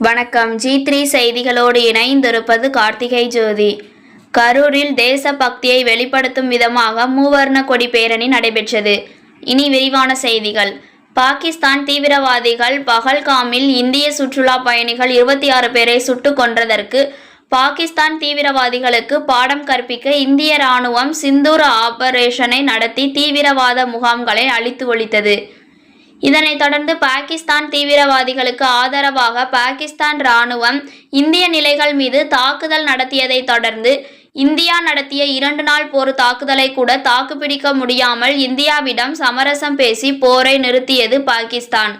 வணக்கம். G three செய்திகளோடு இணைந்திருப்பது கார்த்திகை ஜோதி. கரூரில் தேசபக்தியை வெளிப்படுத்தும் விதமாக மூவர்ண கொடி பேரணி நடைபெற்றது. இனி விரிவான செய்திகள். பாகிஸ்தான் தீவிரவாதிகள் பகல்காமில் இந்திய சுற்றுலா பயணிகள் இருபத்தி ஆறு பேரை சுட்டுக் கொன்றதற்கு பாகிஸ்தான் தீவிரவாதிகளுக்கு பாடம் கற்பிக்க இந்திய ராணுவம் சிந்தூர் ஆபரேஷனை நடத்தி தீவிரவாத முகாம்களை அழித்து ஒழித்தது. இதனைத் தொடர்ந்து பாகிஸ்தான் தீவிரவாதிகளுக்கு ஆதரவாக பாகிஸ்தான் ராணுவம் இந்திய நிலைகள் மீது தாக்குதல் நடத்தியதைத் தொடர்ந்து இந்தியா நடத்திய இரண்டு நாள் போர் தாக்குதலை கூட தாக்குப்பிடிக்க முடியாமல் இந்தியாவிடம் சமரசம் பேசி போரை நிறுத்தியது பாகிஸ்தான்.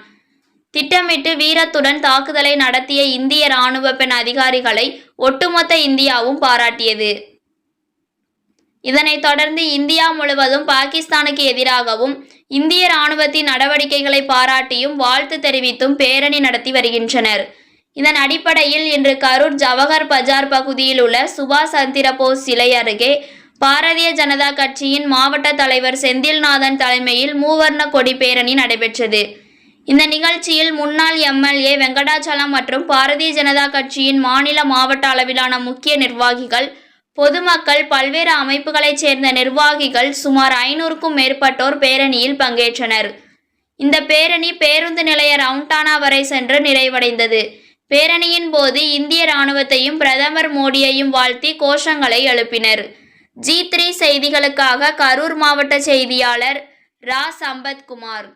திட்டமிட்டு வீரத்துடன் தாக்குதலை நடத்திய இந்திய ராணுவ பெண் அதிகாரிகளை ஒட்டுமொத்த இந்தியாவும் பாராட்டியது. இதனைத் தொடர்ந்து இந்தியா முழுவதும் பாகிஸ்தானுக்கு எதிராகவும் இந்திய ராணுவத்தின் நடவடிக்கைகளை பாராட்டியும் வாழ்த்து தெரிவித்தும் பேரணி நடத்தி வருகின்றனர். இதன் அடிப்படையில் இன்று கரூர் ஜவஹர் பஜார் பகுதியில் உள்ள சுபாஷ் சந்திரபோஸ் சிலை அருகே பாரதிய ஜனதா கட்சியின் மாவட்ட தலைவர் செந்தில்நாதன் தலைமையில் மூவர்ண கொடி பேரணி நடைபெற்றது. இந்த நிகழ்ச்சியில் முன்னாள் எம்எல்ஏ வெங்கடாச்சலம் மற்றும் பாரதிய ஜனதா கட்சியின் மாநில மாவட்ட அளவிலான முக்கிய நிர்வாகிகள் பொதுமக்கள் பல்வேறு அமைப்புகளைச் சேர்ந்த நிர்வாகிகள் சுமார் ஐநூறுக்கும் மேற்பட்டோர் பேரணியில் பங்கேற்றனர். இந்த பேரணி பேருந்து நிலைய ரவுண்டானா வரை சென்று நிறைவடைந்தது. பேரணியின் போது இந்திய ராணுவத்தையும் பிரதமர் மோடியையும் வாழ்த்தி கோஷங்களை எழுப்பினர். ஜி த்ரீ செய்திகளுக்காக கரூர் மாவட்ட செய்தியாளர் ரா. சம்பத்குமார்.